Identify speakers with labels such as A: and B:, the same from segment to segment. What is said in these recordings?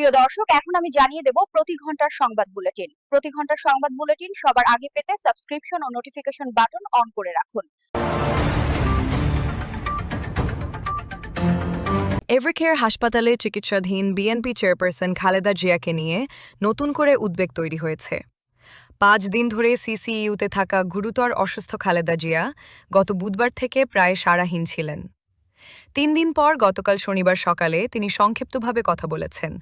A: প্রিয় দর্শক, এখন আমি জানিয়ে দেব প্রতি ঘণ্টার সংবাদ বুলেটিন। প্রতি ঘণ্টার সংবাদ বুলেটিন সবার আগে পেতে সাবস্ক্রিপশন ও নোটিফিকেশন বাটন অন করে রাখুন।
B: এভারকেয়ার হাসপাতালে চিকিৎসাধীন বিএনপি চেয়ারপারসন খালেদা জিয়াকে নিয়ে নতুন করে উদ্বেগ তৈরি হয়েছে। পাঁচ দিন ধরে সিসিইউতে থাকা গুরুতর অসুস্থ খালেদা জিয়া গত বুধবার থেকে প্রায় সারাহীন ছিলেন। তিন দিন পর গতকাল শনিবার সকালে তিনি সংক্ষিপ্তভাবে কথা বলেছেন।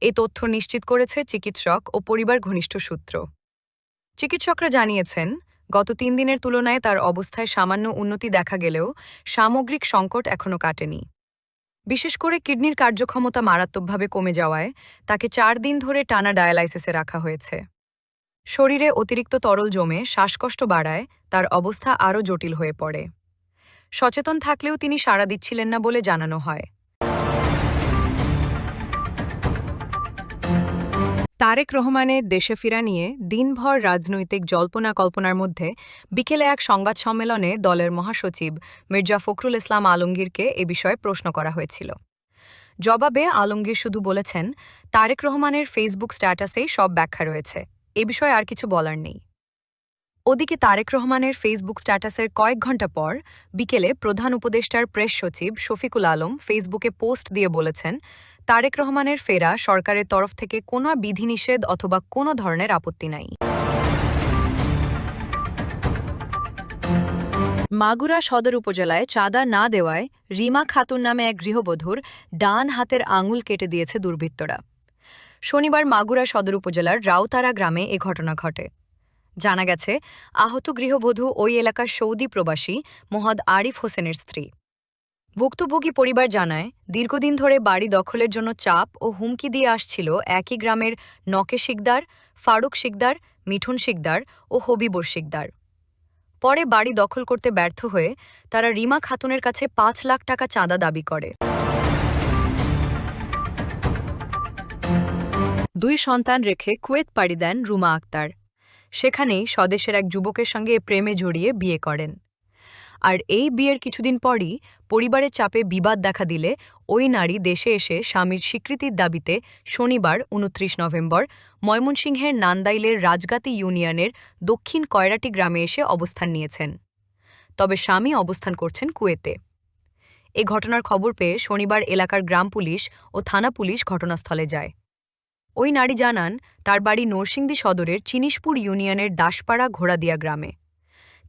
B: এই তথ্য নিশ্চিত করেছে চিকিৎসক ও পরিবার ঘনিষ্ঠ সূত্র। চিকিৎসকরা জানিয়েছেন, গত তিন দিনের তুলনায় তার অবস্থায় সামান্য উন্নতি দেখা গেলেও সামগ্রিক সংকট এখনও কাটেনি। বিশেষ করে কিডনির কার্যক্ষমতা মারাত্মকভাবে কমে যাওয়ায় তাকে চার দিন ধরে টানা ডায়ালাইসিসে রাখা হয়েছে। শরীরে অতিরিক্ত তরল জমে শ্বাসকষ্ট বাড়ায় তার অবস্থা আরও জটিল হয়ে পড়ে। সচেতন থাকলেও তিনি সাড়া দিচ্ছিলেন না বলে জানানো হয়। তারেক রহমানের দেশে ফেরা নিয়ে দিনভর রাজনৈতিক জল্পনা কল্পনার মধ্যে বিকেলে এক সংবাদ সম্মেলনে দলের মহাসচিব মির্জা ফখরুল ইসলাম আলমগীরকে এ বিষয়ে প্রশ্ন করা হয়েছিল। জবাবে আলমগীর শুধু বলেছেন, তারেক রহমানের ফেসবুক স্ট্যাটাসেই সব ব্যাখ্যা রয়েছে। এ বিষয়ে আর কিছু বলার নেই। ওদিকে তারেক রহমানের ফেসবুক স্ট্যাটাসের কয়েক ঘণ্টা পর বিকেলে প্রধান উপদেষ্টার প্রেস সচিব শফিকুল আলম ফেসবুকে পোস্ট দিয়ে বলেছেন, তারেক রহমানের ফেরা সরকারের তরফ থেকে কোনো বিধিনিষেধ অথবা কোনো ধরনের আপত্তি নাই। মাগুরা সদর উপজেলায় চাঁদা না দেওয়ায় রিমা খাতুন নামে এক গৃহবধূর ডান হাতের আঙুল কেটে দিয়েছে দুর্বৃত্তরা। শনিবার মাগুরা সদর উপজেলার রাউতারা গ্রামে এ ঘটনা ঘটে। জানা গেছে, আহত গৃহবধূ ওই এলাকার সৌদি প্রবাসী মোহাম্মদ আরিফ হোসেনের স্ত্রী। ভুক্তভোগী পরিবার জানায়, দীর্ঘদিন ধরে বাড়ি দখলের জন্য চাপ ও হুমকি দিয়ে আসছিল একই গ্রামের নকে শিকদার, ফারুক শিকদার, মিঠুন শিকদার ও হবিবর শিকদার। পরে বাড়ি দখল করতে ব্যর্থ হয়ে তারা রিমা খাতুনের কাছে পাঁচ লাখ টাকা চাঁদা দাবি করে। দুই সন্তান রেখে কুয়েত পাড়ি দেন রুমা আক্তার। সেখানেই স্বদেশের এক যুবকের সঙ্গে প্রেমে জড়িয়ে বিয়ে করেন। আর এই বিয়ের কিছুদিন পরই পরিবারের চাপে বিবাদ দেখা দিলে ওই নারী দেশে এসে স্বামীর স্বীকৃতির দাবিতে শনিবার, উনত্রিশ নভেম্বর, ময়মনসিংহের নান্দাইলের রাজগাতি ইউনিয়নের দক্ষিণ কয়রাটি গ্রামে এসে অবস্থান নিয়েছেন। তবে স্বামী অবস্থান করছেন কুয়েতে। এ ঘটনার খবর পেয়ে শনিবার এলাকার গ্রাম পুলিশ ও থানা পুলিশ ঘটনাস্থলে যায়। ওই নারী জানান, তার বাড়ি নরসিংদী সদরের চিনিশপুর ইউনিয়নের দাসপাড়া ঘোড়াদিয়া গ্রামে।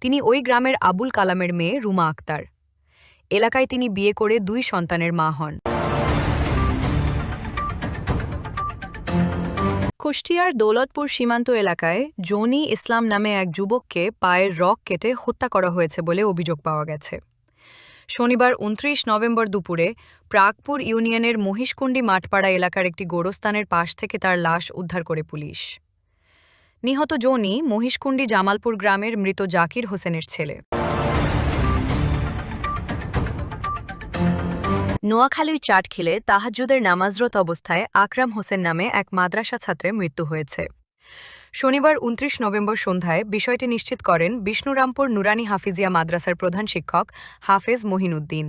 B: তিনি ওই গ্রামের আবুল কালামের মেয়ে রুমা আক্তার। এলাকায় তিনি বিয়ে করে দুই সন্তানের মা হন। কুষ্টিয়ার দৌলতপুর সীমান্ত এলাকায় জনি ইসলাম নামে এক যুবককে পায়ের রক কেটে হত্যা করা হয়েছে বলে অভিযোগ পাওয়া গেছে। শনিবার উনত্রিশ নভেম্বর দুপুরে প্রাগপুর ইউনিয়নের মহিষকুণ্ডি মাঠপাড়া এলাকার একটি গোরস্থানের পাশ থেকে তার লাশ উদ্ধার করে পুলিশ। নিহত জনি মহিষকুণ্ডি জামালপুর গ্রামের মৃত জাকির হোসেনের ছেলে। নোয়াখালীর চাটখিলে তাহাজ্জুদের নামাজরত অবস্থায় আকরাম হোসেন নামে এক মাদ্রাসা ছাত্রের মৃত্যু হয়েছে। শনিবার উনত্রিশ নভেম্বর সন্ধ্যায় বিষয়টি নিশ্চিত করেন বিষ্ণুরামপুর নুরানি হাফিজিয়া মাদ্রাসার প্রধান শিক্ষক হাফেজ মহিনুদ্দিন।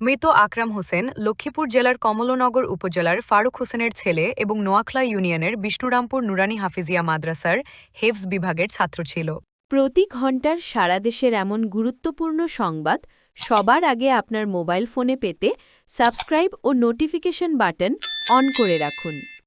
B: মৃত আকরাম হোসেন লক্ষ্মীপুর জেলার কমলনগর উপজেলার ফারুক হোসেনের ছেলে এবং নোয়াখলা ইউনিয়নের বিষ্ণুরামপুর নুরানি হাফিজিয়া মাদ্রাসার হেফজ বিভাগের ছাত্র ছিল।
C: প্রতি ঘণ্টার সারা দেশের এমন গুরুত্বপূর্ণ সংবাদ সবার আগে আপনার মোবাইল ফোনে পেতে সাবস্ক্রাইব ও নোটিফিকেশন বাটন অন করে রাখুন।